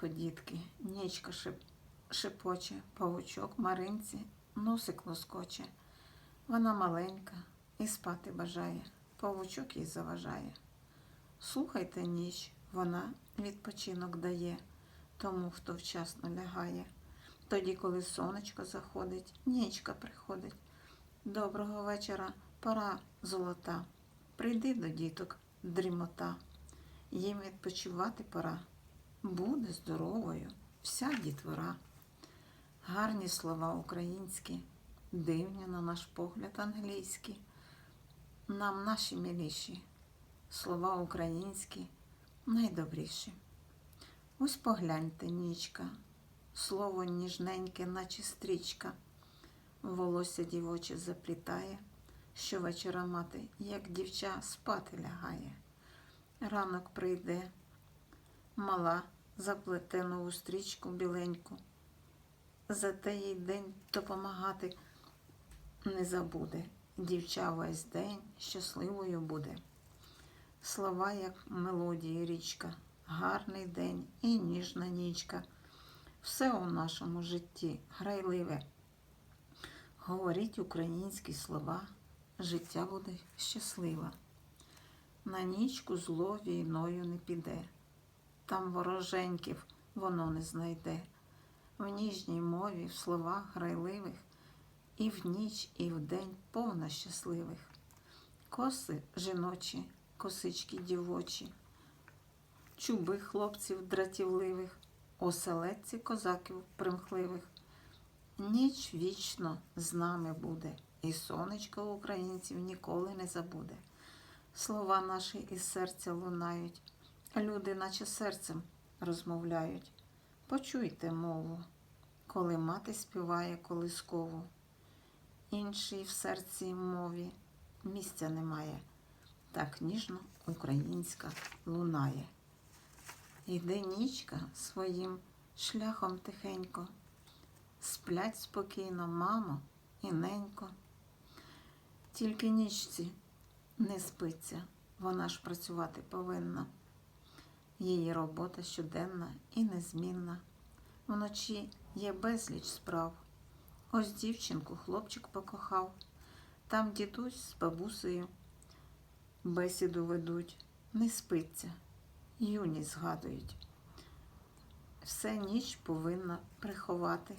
Тихо, дітки, нічка шип... шипоче, павучок маринці, носик лоскоче. Вона маленька і спати бажає, павучок їй заважає. Слухайте ніч, вона відпочинок дає тому, хто вчасно лягає. Тоді, коли сонечко заходить, нічка приходить. Доброго вечора, пора золота. Прийди до діток, дрімота. Їм відпочивати пора. Буде здоровою вся дітвора. Гарні слова українські, дивні на наш погляд англійські. Нам наші миліші, слова українські найдобріші. Ось погляньте, нічка, слово ніжненьке, наче стрічка, волосся дівоче заплітає, що вечора мати, як дівча, спати лягає. Ранок прийде, мала заплете нову стрічку біленьку. Зате їй день допомагати не забуде. Дівча весь день щасливою буде. Слова, як мелодії річка, гарний день і ніжна нічка. Все у нашому житті грайливе. Говоріть українські слова, життя буде щасливе. На нічку зло війною не піде, там вороженьків воно не знайде. В ніжній мові, в словах грайливих, і в ніч, і в день повна щасливих. Коси жіночі, косички дівочі, чуби хлопців дратівливих, оселедці козаків примхливих. Ніч вічно з нами буде, і сонечко українців ніколи не забуде. Слова наші із серця лунають, люди, наче серцем, розмовляють. Почуйте мову, коли мати співає колискову. Іншій в серці мові місця немає, так ніжно українська лунає. Йде нічка своїм шляхом тихенько, сплять спокійно мамо і ненько. Тільки нічці не спиться, вона ж працювати повинна. Її робота щоденна і незмінна. Вночі є безліч справ. Ось дівчинку хлопчик покохав. Там дідусь з бабусею бесіду ведуть, не спиться, юність згадують. Все ніч повинна приховати,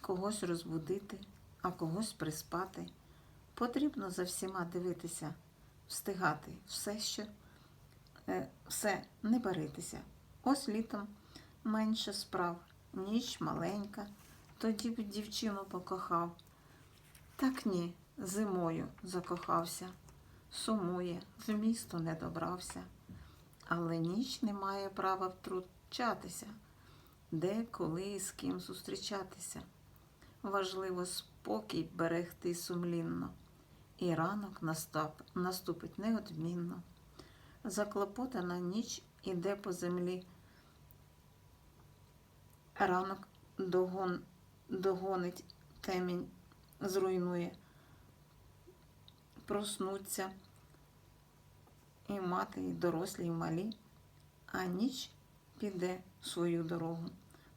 когось розбудити, а когось приспати. Потрібно за всіма дивитися, встигати все, що все не баритися. Ось літом менше справ, ніч маленька, тоді б дівчину покохав. Так ні, зимою закохався, сумує, в місто не добрався. Але ніч не має права втручатися, де, коли і з ким зустрічатися. Важливо спокій берегти сумлінно, і ранок настап, наступить неодмінно. Заклопотана ніч іде по землі. Ранок догон, догонить темінь, зруйнує, проснуться і мати, і дорослі, і малі, а ніч піде свою дорогу.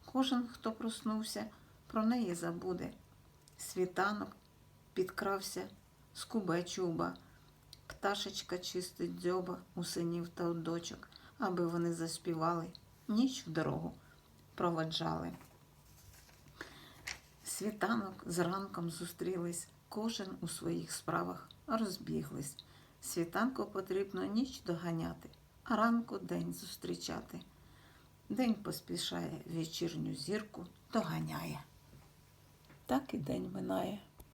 Кожен, хто проснувся, про неї забуде. Світанок підкрався, скубе чуба, пташечка чистить дзьоба у синів та у дочок, аби вони заспівали, ніч в дорогу проваджали. Світанок з ранком зустрілись, кожен у своїх справах розбіглись. Світанку потрібно ніч доганяти, а ранку день зустрічати. День поспішає вечірню зірку доганяє. Так і день минає.